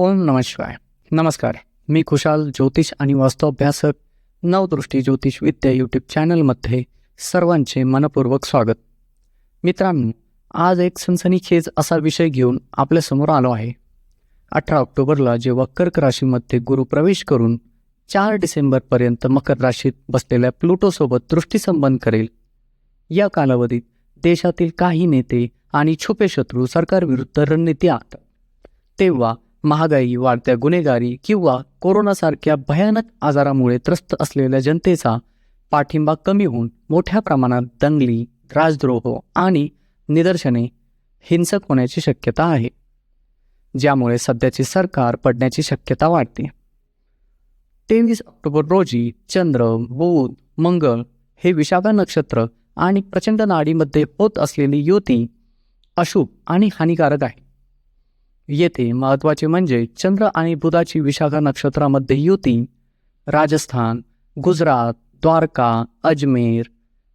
ओम नम शिवाय नमस्कार. मी खुशाल ज्योतिष आणि वास्तवाभ्यासक नवदृष्टी ज्योतिष विद्या यूट्यूब चॅनलमध्ये सर्वांचे मनपूर्वक स्वागत. मित्रांनो आज एक सनसनीखेज असा विषय घेऊन आपल्यासमोर आलो आहे. अठरा ऑक्टोबरला जेव्हा कर्क राशीमध्ये गुरु प्रवेश करून चार डिसेंबरपर्यंत मकर राशीत बसलेल्या प्लुटोसोबत दृष्टीसंबंध करेल. या कालावधीत देशातील काही नेते आणि छुपे शत्रू सरकारविरुद्ध रणनीती आखतात. तेव्हा महागाई वाढत्या गुन्हेगारी किंवा कोरोनासारख्या भयानक आजारामुळे त्रस्त असलेल्या जनतेचा पाठिंबा कमी होऊन मोठ्या प्रमाणात दंगली राजद्रोह आणि निदर्शने हिंसक होण्याची शक्यता आहे ज्यामुळे सध्याचे सरकार पडण्याची शक्यता वाढते. तेवीस ऑक्टोबर रोजी चंद्र बुध मंगळ हे विशाखा नक्षत्र आणि प्रचंड नाडीमध्ये होत असलेली युती अशुभ आणि हानिकारक आहे. येथे महत्त्वाचे म्हणजे चंद्र आणि बुधाची विशाखा नक्षत्रामध्ये युती राजस्थान गुजरात द्वारका अजमेर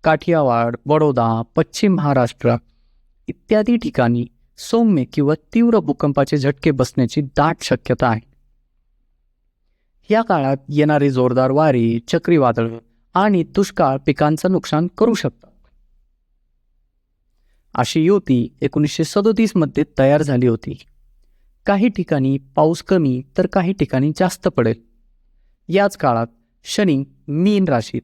काठियावाड बडोदा पश्चिम महाराष्ट्र इत्यादी ठिकाणी सौम्य किंवा तीव्र भूकंपाचे झटके बसण्याची दाट शक्यता आहे. या काळात येणारे जोरदार वारे चक्रीवादळ आणि दुष्काळ पिकांचं नुकसान करू शकतात. अशी युती एकोणीसशे सदोतीसमध्ये तयार झाली होती. काही ठिकाणी पाऊस कमी तर काही ठिकाणी जास्त पडेल. याच काळात शनी मीन राशीत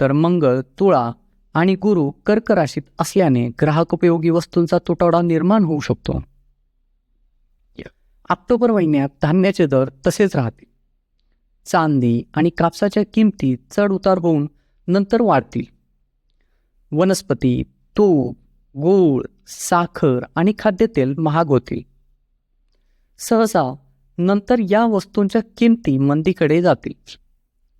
तर मंगळ तुळा आणि गुरु कर्क राशीत असल्याने ग्राहकोपयोगी वस्तूंचा तुटवडा निर्माण होऊ शकतो. ऑक्टोबर महिन्यात धान्याचे दर तसेच राहतील. चांदी आणि कापसाच्या किमती चढ उतार होऊन नंतर वाढतील. वनस्पती तूप गूळ साखर आणि खाद्यतेल महाग होतील. सहसा नंतर या वस्तूंच्या किमती मंदीकडे जातील.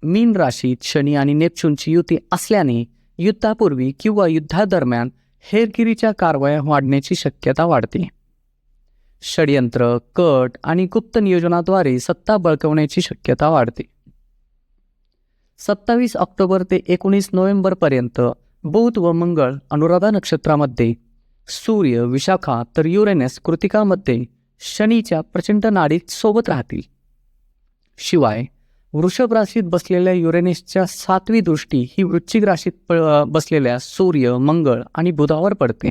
मीन राशीत शनी आणि नेपच्यूनची युती असल्याने युद्धापूर्वी किंवा युद्धादरम्यान हेरगिरीच्या कारवाया वाढण्याची शक्यता वाढते. षडयंत्र कट आणि गुप्त नियोजनाद्वारे सत्ता बळकवण्याची शक्यता वाढते. सत्तावीस ऑक्टोबर ते एकोणीस नोव्हेंबरपर्यंत बुध व मंगळ अनुराधा नक्षत्रामध्ये सूर्य विशाखा तर युरेनस कृतिकामध्ये शनीच्या प्रचंड नाडीत सोबत राहतील. शिवाय वृषभ राशीत बसलेल्या युरेनिसच्या सातवी दृष्टी ही वृश्चिक राशीत प- बसलेल्या सूर्य मंगळ आणि बुधावर पडते.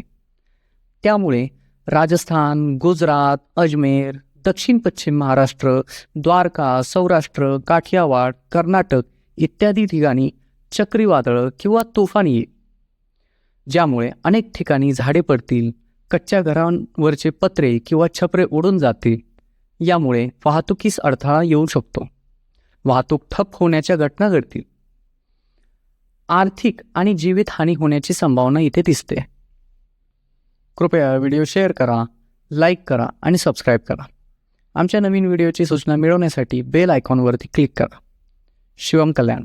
त्यामुळे राजस्थान गुजरात अजमेर दक्षिण पश्चिम महाराष्ट्र द्वारका सौराष्ट्र काठियावाड कर्नाटक इत्यादी ठिकाणी चक्रीवादळं किंवा तुफान येईल. ज्यामुळे अनेक ठिकाणी झाडे पडतील कच्च्या घरांवरचे पत्रे किंवा छपरे उडून जातील. यामुळे वाहतुकीस अडथळा येऊ शकतो. वाहतूक ठप होण्याच्या घटना घडतील. आर्थिक आणि जीवितहानी होण्याची संभावना इथे दिसते. कृपया व्हिडिओ शेअर करा लाईक करा आणि सबस्क्राईब करा. आमच्या नवीन व्हिडिओची सूचना मिळवण्यासाठी बेल आयकॉनवरती क्लिक करा. शिवम कल्याण.